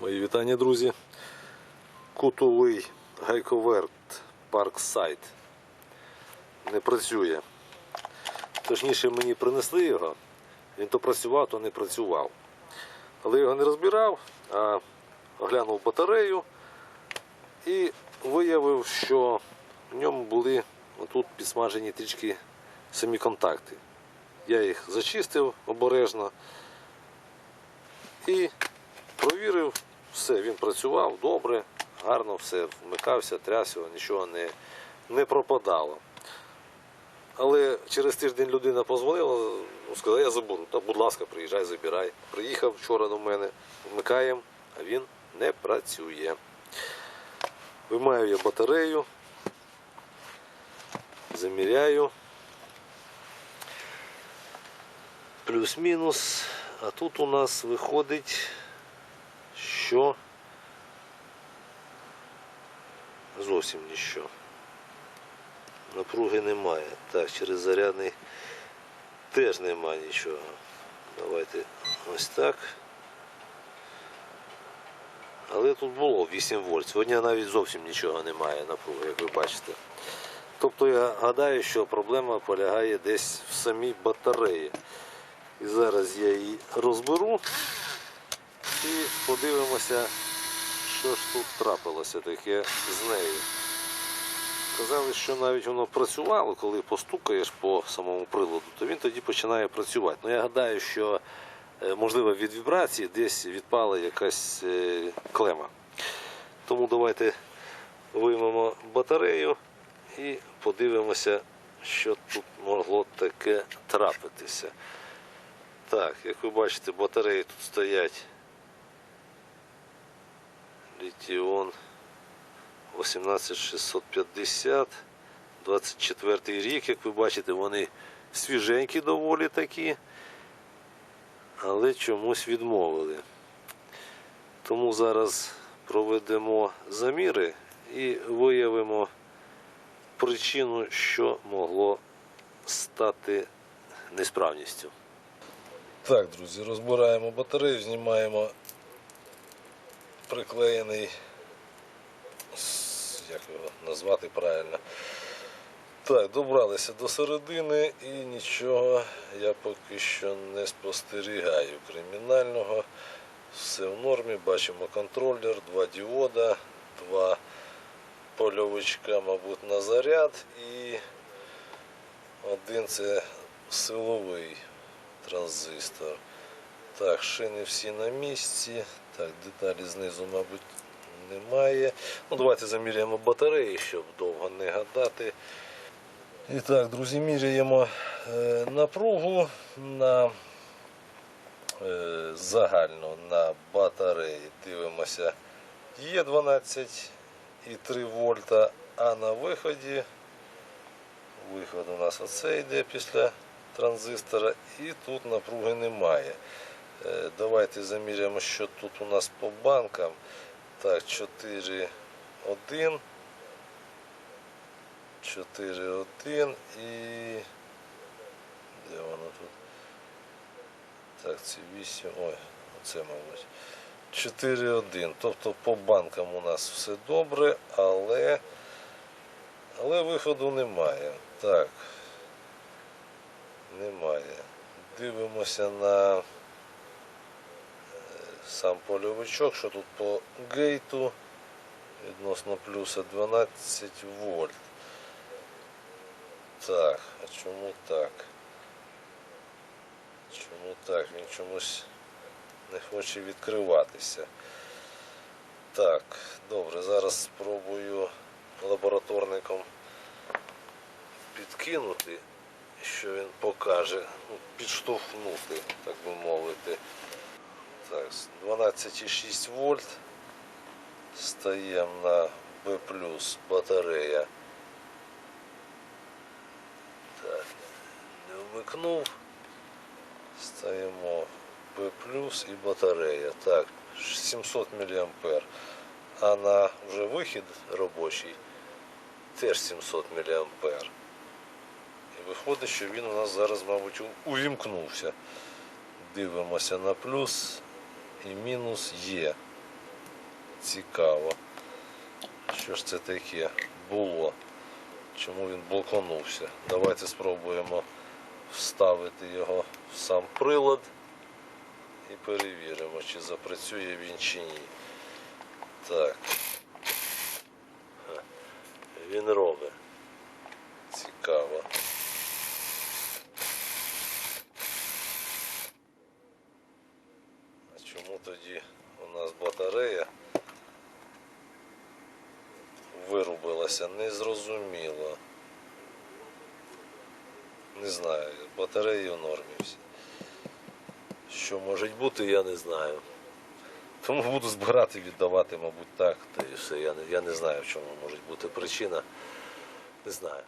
Мої вітання, друзі. Кутовий гайковерт Парксайд не працює. Точніше, мені принесли його. Він то працював, то не працював. Але його не розбирав, а оглянув батарею і виявив, що в ньому були отут підсмажені трішки самі контакти. Я їх зачистив обережно і провірив, все, він працював добре, гарно все вмикався, тряс його, нічого не, не пропадало. Але через тиждень людина позвонила, ну, сказала, я заберу. Та, будь ласка, приїжджай, забирай. Приїхав вчора до мене, вмикаємо, а він не працює. Вимаю я батарею, заміряю. Плюс-мінус. А тут у нас виходить, що зовсім нічого. Напруги немає. Так, через зарядний теж немає нічого. Давайте ось так. Але тут було 8 вольт. Сьогодні навіть зовсім нічого немає напруги, як ви бачите. Тобто я гадаю, що проблема полягає десь в самій батареї. І зараз я її розберу і подивимося, що ж тут трапилося таке з нею. Казали, що навіть воно працювало, коли постукаєш по самому приладу, то він тоді починає працювати. Ну я гадаю, що е, можливо від вібрації десь відпала якась е, клема. Тому давайте виймемо батарею і подивимося, що тут могло таке трапитися. Так, як ви бачите, батареї тут стоять. Літіон 18650, 24 рік, як ви бачите, вони свіженькі доволі такі, але чомусь відмовили. Тому зараз проведемо заміри і виявимо причину, що могло стати несправністю. Так, друзі, розбираємо батарею, знімаємо приклеєний, як його назвати правильно. Так, добралися до середини і нічого я поки що не спостерігаю кримінального. Все в нормі, бачимо контролер, два діода, два польовичка, мабуть, на заряд і один це силовий транзистор. Так, шини всі на місці. Так, деталі знизу, мабуть, немає. Ну, давайте заміряємо батареї, щоб довго не гадати. І так, друзі, міряємо е, напругу на е, загально на батареї. Дивимося, є 12,3 вольта, а на виході виход у нас оце йде після транзистора і тут напруги немає. Е, Давайте заміряємо, що тут у нас по банкам. Так, 4, 1, 4, 1 і. Де воно тут? Так, це 8. Ой, оце, мабуть. 4, 1. Тобто по банкам у нас все добре, але, але виходу немає. Так. Немає. Дивимося на сам польовичок, що тут по гейту відносно плюса 12 вольт. Так, а чому так? Чому так? Він чомусь не хоче відкриватися. Так, добре, зараз спробую лабораторником підкинути що він покаже, ну, підштовхнути, так би мовити. Так, 12,6 вольт. Стаємо на B батарея. Так, не вмикнув. Стаємо B і батарея. Так, 700 мА. А на вже вихід робочий теж 700 мА. І виходить, що він у нас зараз, мабуть, увімкнувся. Дивимося на плюс і мінус є. Цікаво. Що ж це таке було? Чому він блоконувся? Давайте спробуємо вставити його в сам прилад і перевіримо, чи запрацює він чи ні. Так. Він робить. Цікаво. А чому тоді у нас батарея вирубилася? Незрозуміло. Не знаю, батареї в нормі всі. Що може бути, я не знаю. Тому буду збирати, віддавати, мабуть, так. Та і все. Я не, я не знаю, в чому може бути причина. Не знаю.